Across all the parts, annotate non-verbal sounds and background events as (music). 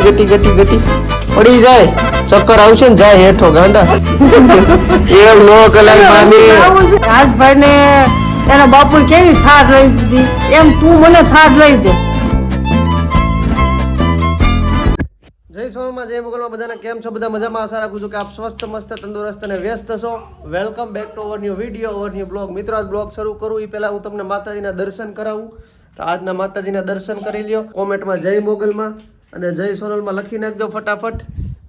ગટી ઘટી ઘટી ઘટી પડી જાય. ચક્કર આવશે ને જાય હેઠો ગાંડા. એમ નો કલાક મામી રાજભાઈ ને એના બાપુ કેવી થાક લઈ દીધી? એમ તું મને થાક લઈ દે. જય સ્વામીમાં જય મુગલમાં બધાને કેમ છો? બધા મજામાં? આશા રાખું છું કે આપ સ્વસ્થ મસ્ત તંદુરસ્ત અને વ્યસ્ત છો. Welcome back to our new video our new blog મિત્રો આજ બ્લોગ શરૂ કરું. એ પહેલાં હું તમને માતાજીના દર્શન કરાવું. તો આજના માતાજીના દર્શન કરી લ્યો. કોમેન્ટમાં જય મોગલમાં. અને જય સોનલમાં લખી નાખજો ફટાફટ.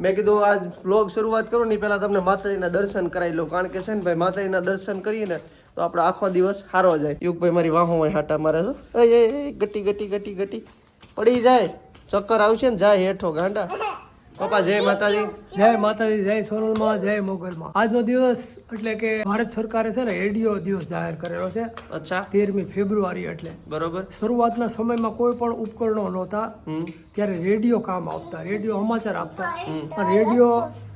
મેં કીધું આજ બ્લોગ શરૂઆત કરું ને પહેલાં તમને માતાજીના દર્શન કરાવી લઉં. કારણ કે છે ને ભાઈ, માતાજીના દર્શન કરીએ ને તો આપણો આખો દિવસ સારો જાય. યુગભાઈ મારી વાહોમાં હાટા મારે છો. એ, ગટી ગટી ગટી ગટી. પડી જાય. ચક્કર આવશે ને જાય હેઠો ગાંડા. પપ્પા જય માતાજી. જય માતાજી જય સોનલમાં જય મોગલમાં. આજનો દિવસ એટલે કે ભારત સરકારે છે ને રેડિયો દિવસ જાહેર કરેલો છે. અચ્છા. તેરમી ફેબ્રુઆરી એટલે. બરોબર. શરૂઆતના સમયમાં કોઈ પણ ઉપકરણો નહોતા. ત્યારે રેડિયો કામ આપતા રેડિયો સમાચાર આપતા. અને રેડિયો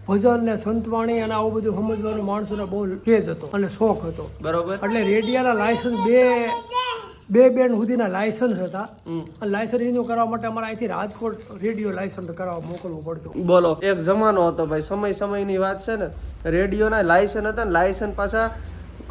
ભજન ને સંતવાણી અને આવું બધું સમજવાનો માણસોને બહુ કેજ હતો અને શોખ હતો. બરોબર. એટલે રેડિયાના લાયસન્સ બે બે બેન સુધીના લાયસન્સ હતા. અને લાયસન્સ રિન્યુ કરવા માટે અમારે અહીંથી રાજકોટ રેડિયો લાયસન્સ કરાવવા મોકલવું પડતું. બોલો એક જમાનો હતો ભાઈ સમય સમયની વાત છે ને રેડિયોના લાયસન્સ હતા ને લાયસન્સ પાછા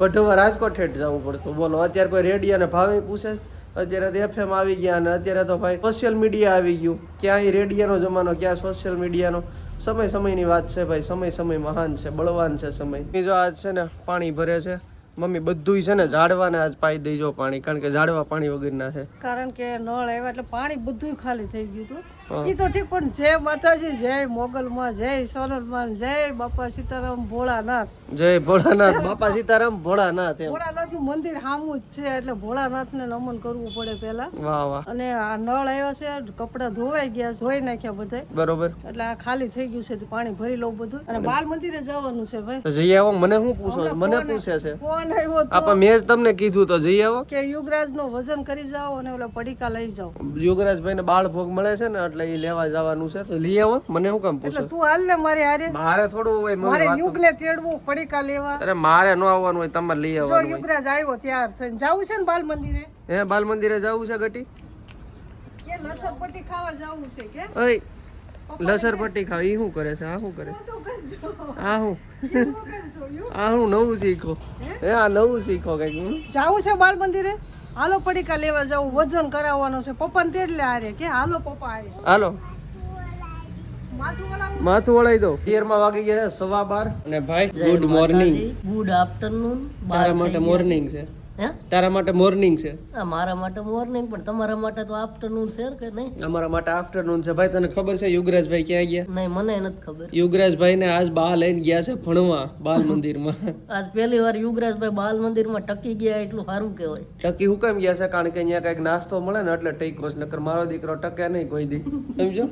કઢવા રાજકોટ હેઠ જવું પડતું. બોલો અત્યારે કોઈ રેડિયોને ભાવે પૂછે? અત્યારે તો એફએમ આવી ગયા અને અત્યારે તો ભાઈ સોશિયલ મીડિયા આવી ગયું. ક્યાંય રેડિયોનો જમાનો ક્યાં સોશિયલ મીડિયાનો સમય સમયની વાત છે ભાઈ સમય સમય મહાન છે બળવાન છે સમય. બીજો આજ છે ને પાણી ભરે છે. મમ્મી બધુંય છે ને ઝાડવાને આજ પાઈ દેજો પાણી, કારણ કે ઝાડવા પાણી વગરના છે કારણ કે નળ આવ્યા એટલે પાણી બધું ખાલી થઈ ગયું. હતું એ તો ઠીક પણ જય માતાજી જય મોગલમાં જય સોનલમાં જય બાપા સીતારામ ભોળાનાથ. જય ભોળાનાથ (laughs) બાપા સીતારામ ભોળાનાથ ભોળાનાથ મંદિર સામું જ છે એટલે ભોળાનાથ ને નમન કરવું પડે પેલા વાહ વાહ. અને આ નળ આવ્યો છે કપડા ધોવાઈ ગયા ધોઈ નાખ્યા બધા બરોબર. એટલે આ ખાલી થઈ ગયું છે તો પાણી ભરી લઉં બધું. અને બાલ મંદિરે જવાનું છે ભાઈ. જઈ આવો મને શું પૂછો મને પૂછે છે. ફોન આવ્યો આપા મેં જ તમને કીધું તો જઈ આવો. કે યુગરાજનું વજન કરી જાઓ અને ઓલા પડીકા લઈ જાઓ. યુગરાજભાઈ ને બાળ ભોગ મળે છે ને એટલે એ લેવા જવાનું છે તો લઈ આવો. મને શું કામ પૂછે? તું હાલ ને મારે હારે મારે થોડું હોય મારે વાત યુગ ને તેડવું પડીકા લેવા. અરે મારે ન આવવાનું હોય તમારે લઈ આવવાનું યુગરાજ આવ્યો ત્યાર થઈને. જાવું છે ને બાલ મંદિરે? હે બાલ મંદિરે જવું છે ગટી કે લસણ પટ્ટી ખાવા જાવું છે કે? ઓય લસર પટ્ટી ખાવ. ઈ શું કરે છે? આ શું કરે? આ શું. આ શું નવું શીખો? હે? આ નવું શીખો કંઈક જાવું છે બાલ મંદિરે? હાલો પડીકા લેવા જાવ વજન કરાવવાનું છે. પપ્પાને તેડલે હારે. કે હાલો પપ્પા હારે. હાલો. માથું માથું વળાઈ દો. માં વાગી ગયા સવા બાર. અને ભાઈ ગુડ મોર્નિંગ ગુડ આફ્ટરનૂન તારા માટે મોર્નિંગ છે. તારા માટે મોર્નિંગ છે. મારા માટે મોર્નિંગ પણ તમારા માટે તો આફ્ટરનૂન છે કે નહીં? અમારા માટે આફ્ટરનૂન છે. ભાઈ તને ખબર છે યુગરાજભાઈ ક્યાં ગયા? નહીં મને નથી ખબર. યુગરાજભાઈ ને આજ બા લઈને ગયા છે ભણવા બાલ મંદિરમાં. (laughs) આજ પહેલી વાર યુગરાજભાઈ બાલ મંદિરમાં ટકી ગયા એટલું સારું કહેવાય. ટકી હું કેમ ગયા છે? કારણ કે અહીંયા કંઈક નાસ્તો મળે ને એટલે ટેકો નકર મારો દીકરો ટકે નહીં કોઈ દી. (laughs) સમજો?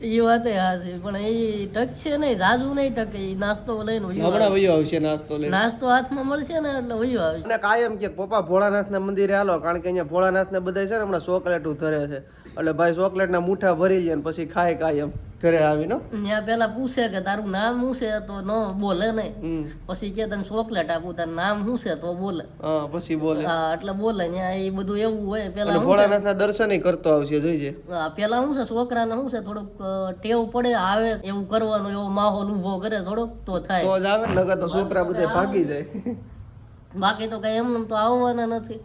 એ વાત હા છે પણ એ ટકશે નહીં રાજુ નહીં ટકે એ નાસ્તો લઈને હમણાં વયો આવશે નાસ્તો લઈને. નાસ્તો હાથમાં મળશે ને એટલે વયો આવશે અને કાયમ કે પપ્પા ભોળાનાથના મંદિરે હાલો કારણ કે અહીંયા ભોળાનાથ ને બધા છે ને હમણાં ચોકલેટ ધરે છે. એટલે ભાઈ ચોકલેટ ના મુઠ્ઠા ભરી લે ને પછી ખાય કાયમ. ઘરે આવીને? ત્યાં પેલા પૂછે કે તારું નામ શું છે? તો ન બોલે નહીં પછી કે તને ચોકલેટ આપું તારું નામ શું છે? તો બોલે. હા પછી બોલે. હા એટલે બોલે. ત્યાં એ બધું એવું હોય. પેલા ભોળાનાથના દર્શન કરતો આવશે જોઈજે હા, પેલા શું છે? છોકરાને શું છે? થોડુંક ટેવ પડે આવે એવું કરવાનું એવો માહોલ ઊભો કરે થોડોક તો થાય. તો જ આવે ને નકર તો છોકરા બધે ભાગી જાય. બાકી તો કઈ એમને તો આવવાના નથી.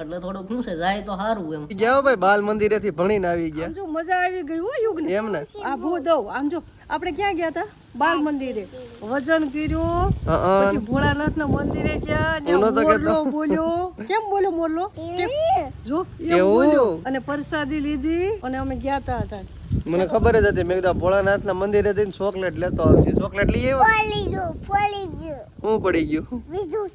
એટલે થોડુંક શું છે જાય તો સારું એમ. ગયા ભાઈ બાલ મંદિરે થી ભણીને આવી ગયા. જો મજા આવી ગઈ હો યુગ એમ ને આ ભૂદવ આમ જો આપણે ક્યાં ગયા હતા? બાલ મંદિરે. વજન કર્યું. પછી ભોળાનાથ ના મંદિરે ગયા બોલ્યો. કેમ બોલ્યો મોરલો? જો એમ બોલ્યો. અને પ્રસાદી લીધી અને અમે ગયા તા હતા મને ખબર જ હતી. મેં કીધું ભોળાનાથ ના મંદિરે જઈને ચોકલેટ લેતો આવશે ચોકલેટ લઈ આવ્યો? હું પડી ગયો? બીજું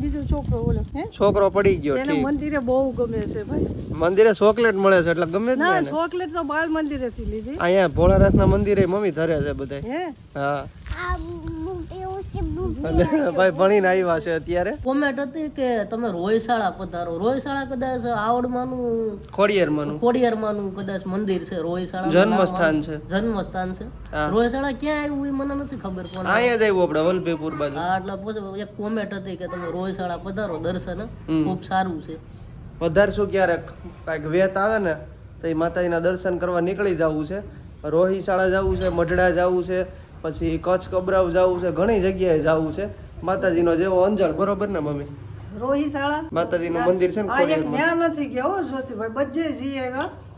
બીજું છોકરો બોલો હે? છોકરો પડી ગયો એને ઠીક. મંદિરે બહુ ગમે છે ભાઈ. મંદિરે ચોકલેટ મળે છે એટલે ગમે જ ના ચોકલેટ તો બાલ મંદિરે થી લીધી. અહીંયા ભોળાનાથ ના મંદિરે મમ્મી ધરે છે બધા હે? (laughs) ભાઈ ભણીને આવ્યા છે અત્યારે. કોમેન્ટ હતી કે તમે રોયશાળા પધારો. રોયશાળા કદાચ આવડમાનું ખોડિયારમાંનું. ખોડિયારમાંનું કદાચ મંદિર છે રોયશાળા જન્મસ્થાન છે. જન્મસ્થાન છે. રોયશાળા ક્યાં આવ્યું એ મને નથી ખબર પણ અહીંયા જ આવ્યું આપણે વલભીપુર બાજુ. હા એટલે પછી એક કોમેન્ટ હતી કે તમે રોયશાળા પધારો દર્શન. ખૂબ સારું છે. પધારશું ક્યારેક? કાંઈક વેત આવે ને તો એ માતાજીના દર્શન કરવા નીકળી જવું છે. રોહિશાળા જવું છે મઢડા જવું છે પછી કચ્છ કબરાવ જવું છે ઘણી જગ્યાએ જવું છે. માતાજીનો જેવો અંજળ બરોબર ને મમ્મી? રોહીશાળા માતાજીનું મંદિર છે ને ન્યા નથી ગયા હો જ્યોતિભાઈ બધે જઈએ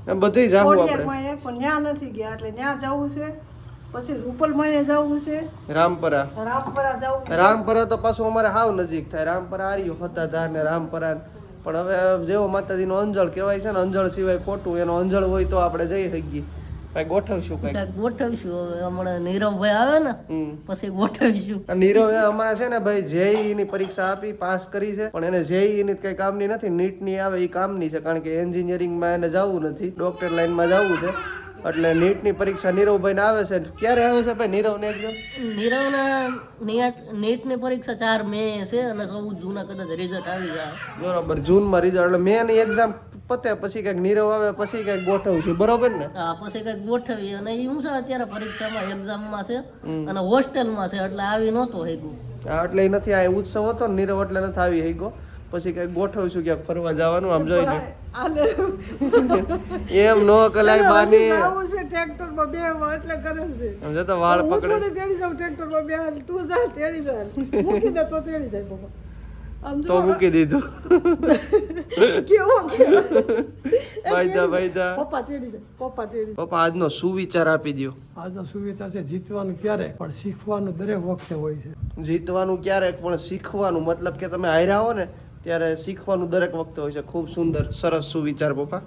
એમ બધે જાવું આપણે? પણ ન્યા નથી ગયા એટલે ન્યા જવું છે. પછી રૂપલમાં જવું છે. રામપરા. રામપરા જવું રામપરા તો પાછું અમારે હાવ નજીક થાય. રામપરા આર્યું ફતાધાર ને રામપરા પણ હવે જેવો માતાજીનો અંજળ કહેવાય છે ને અંજળ સિવાય ખોટું એનો અંજળ હોય તો આપણે જઈ શકીએ. કઈ ગોઠવશું કઈ ગોઠવશું. હવે હમણાં નીરવભાઈ આવે ને પછી ગોઠવશું. નીરવ અમારે છે ને ભાઈ જેઈ ની પરીક્ષા આપી પાસ કરી છે. પણ એને જેઈ ની કઈ કામની નથી નીટની આવે એ કામની છે કારણ કે એન્જિનિયરિંગમાં એને જવું નથી ડોક્ટર લાઈનમાં જવું છે. એટલે નીટની પરીક્ષા નીરવભાઈ ને આવે છે. ક્યારે આવે છે ભાઈ નીરવ ને એક્ઝામ નીરવના નીટની પરીક્ષા ચાર મે છે અને ચૌદ જૂના કદાચ રિઝલ્ટ આવી જાય. બરોબર જૂનમાં રિઝલ્ટ એટલે મે ની એક્ઝામ પતે પછી કંઈક નીરવ આવે પછી કંઈક ગોઠવશું બરોબર ને? હા પછી કંઈક ગોઠવી અને એ હું છે અત્યારે પરીક્ષામાં એક્ઝામમાં છે અને હોસ્ટેલમાં છે એટલે આવી નહોતો હેગો. હા, એટલે ઈ નથી આ ઉત્સવ હતો ને નીરવ એટલે નથી આવી હેગો. પછી કંઈક ગોઠવશું ક્યાંક ફરવા જવાનું આમ જોઈ લે (laughs) એમ નો કલાઈ બાની. આવું છે ટ્રેક્ટરમાં બે એટલે કરે છે. આમ જતો વાળ હું પકડે. તેડી જાવ ટ્રેક્ટરમાં બે તું જા તેડી જા. મૂકી દે તો તેડી જાય બાબા તો મૂકી દીધું. (laughs) કેવો ભાઈજા (laughs) ભાઈજા પપ્પા તેડી છે પપ્પા તેડી પપ્પા આજનો સુવિચાર આપી દ્યો. આજનો સુવિચાર છે જીતવાનું ક્યારે પણ શીખવાનું દરેક વખતે હોય છે. જીતવાનું ક્યારેક પણ શીખવાનું મતલબ કે તમે હાર્યા હો ને ત્યારે શીખવાનું દરેક વખતે હોય છે. ખૂબ સુંદર સરસ સુવિચાર પપ્પા.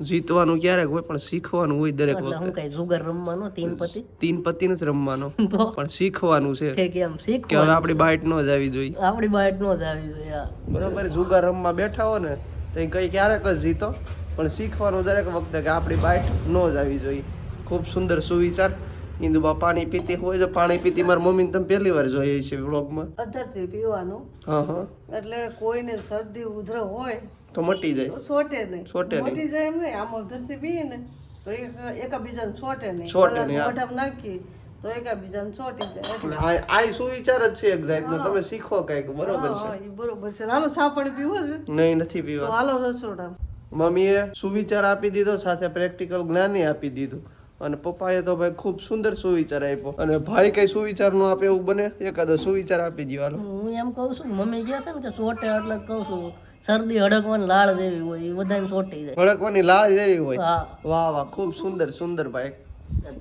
જીતવાનું ક્યારેક હોય પણ શીખવાનું હોય દરેક વખતે હું કઈ જુગાર રમવાનો તીન પતિ? તીન પતિ નથી રમવાનો. (laughs) પણ શીખવાનું છે. કે કેમ? કે હવે આપણી બાઇટ ન જ આવી જોઈએ. આપણી બાઈટ નો જ આવી જોઈએ બરાબર? જુગાર રમવા બેઠા હો ને તો કઈ ક્યારેક જ જીતો. પણ શીખવાનું દરેક વખતે કે આપણી બાઇટ નો જ આવી જોઈએ. ખૂબ સુંદર સુવિચાર. ઇન્દુબા પાણી પીતી હોય તો પાણી પીતી મારી મમ્મીને તમે પહેલી વાર જોઈએ છે વ્લોગમાં અધરથી પીવાનું. હા હા. એટલે કોઈને શરદી ઉધર હોય તો મટી જાય. સોટે નહીં. સોટે. મોટી જાય એમ નહીં. આમ અધરથી પીએ ને તો એક એકબીજાને છોટે નહીં. છોટે નહીં. મોઢામાં નાખી તો એકબીજાને છોટી જાય. એટલે આ સુવિચાર જ છે એક જાતનો તમે શીખો કંઈક. બરોબર છે. બરોબર છે. હાલો ચા પીવો છે. નહીં નથી તો પીવા હાલો રસોડા મમ્મીએ સુવિચાર આપી દીધો સાથે પ્રેક્ટિકલ જ્ઞાન આપી દીધું. અને પપ્પાએ તો ભાઈ ખૂબ સુંદર સુવિચાર આપ્યો. અને ભાઈ કઈ સુવિચાર નો આપે એવું બને એકાદો સુવિચાર આપી દો હાલો. હું એમ કહું છું મમ્મી ગયા છે ને કે સોટે એટલે જ કહું છું શરદી હડકવાની લાળ જેવી હોય એ બધાને સોટી જાય. હડકવાની લાળ જેવી હોય. વાહ વાહ ખૂબ સુંદર સુંદર ભાઈ.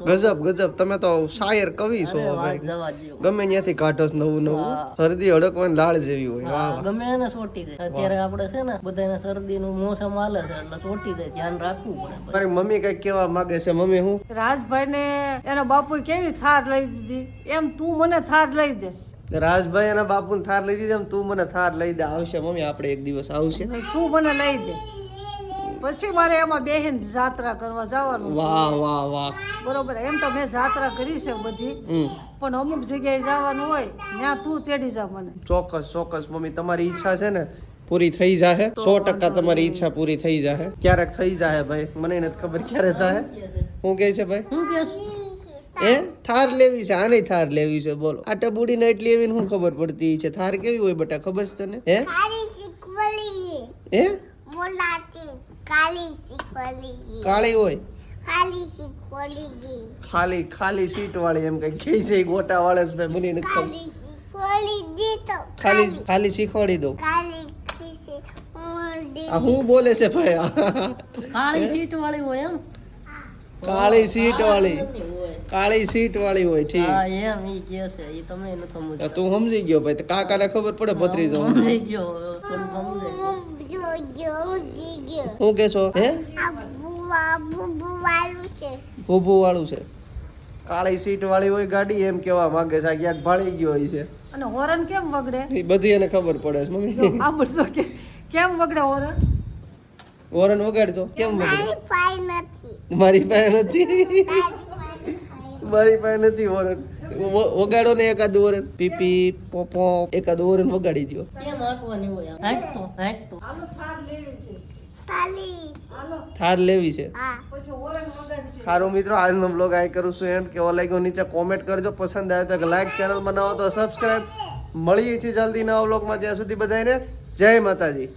ગજબ ગજબ. તમે તો શાયર કવિ છો ભાઈ. ગમે ત્યાંથી કાઢો નવું નવું. શરદી હડકવાની લાળ જેવી હોય. વાહ. ગમે એને સોટી જાય અત્યારે આપણે છે ને બધાને શરદીનું મોસમ હાલે છે એટલે સોટી જાય ધ્યાન રાખવું પડે મારી મમ્મી કઈ કેવા માંગે છે મમ્મી હું? રાજભાઈ ને એના બાપુ કેવી થાર લઈ દીધી? એમ તું મને થાર લઈ દે. રાજભાઈ એના બાપુને થાર લઈ દીધી એમ તું મને થાર લઈ દે. આવશે મમ્મી આપણે એક દિવસ આવશે. તું મને લઈ દે. પછી મારે એમાં બેહીન જાત્રા કરવા જવાનું વાહ વાહ વાહ. બરોબર એમ તો મેં જાત્રા કરી છે બધી. પણ અમુક જગ્યાએ જવાનું હોય ત્યાં તું તેડી જા મને. ચોક્કસ ચોક્કસ મમ્મી તમારી ઈચ્છા છે ને? પૂરી થઈ જાહે? સો ટકા તમારી ઈચ્છા પૂરી થઈ જાહે. ક્યારેક થઈ જાહે ભાઈ મને નથી ખબર ક્યારે થાય હું કે છે ભાઈ? હું કે? એ થાર લેવી છે આની થાર લેવી છે બોલો. આ ટબુડી ને એટલી એવી હું ખબર પડતી છે? થાર કેવી હોય બટા ખબર છે તને? હે? હે? મોલાતી કાળી હોય? ખાલી ખાલી ખાલી સીટ વાળી એમ કઈ કહે છે ગોટા વાળે છે ભાઈ મને ખાલી ખાલી શીખવાડી મોડી આ હું બોલે છે ભાઈ? કાળી સીટ વાળી હોય એમ? કાળી સીટ વાળી. હોય. કાળી સીટ વાળી હોય ઠીક. હા એમ ઈ કે છે ઈ તમે નથી સમજતા. તું સમજી ગયો ભાઈ કાકાને ખબર પડે ભત્રીજો. સમજી ગયો પણ સમજે. જો જો શું કે છો હે ભૂભુ વાળું છે. ભૂભું વાળું છે. કાળી સીટ વાળી હોય ગાડી એમ કેવા માંગે છે. ક્યાંક ભાળી ગયો હોય છે. અને હોરન કેમ વગડે? એ બધી એને ખબર પડે છે મમ્મી. સાંભળશો કે કેમ વગડે હોરન? હોરન વગાડજો. કેમ વગડે? મારી પાય નથી. મારી પાસે નથી. મારી પાસે નથી વોરન વ- વગાડો ને એકાદ વોરન પીપી પોપો એકાદ વોરન વગાડી દો કેમ હોય થાર લેવી છે. હા. પછી હોરન વગાડશે સારું મિત્રો આજનો બ્લોગ આ કરું છું એમ કેવો લાગ્યો નીચે કોમેન્ટ કરજો. પસંદ આવે તો લાઈક ચેનલ બનાવો તો સબસ્ક્રાઈબ મળીએ છીએ જલ્દી નવા બ્લોગમાં ત્યાં સુધી બધાને જય માતાજી.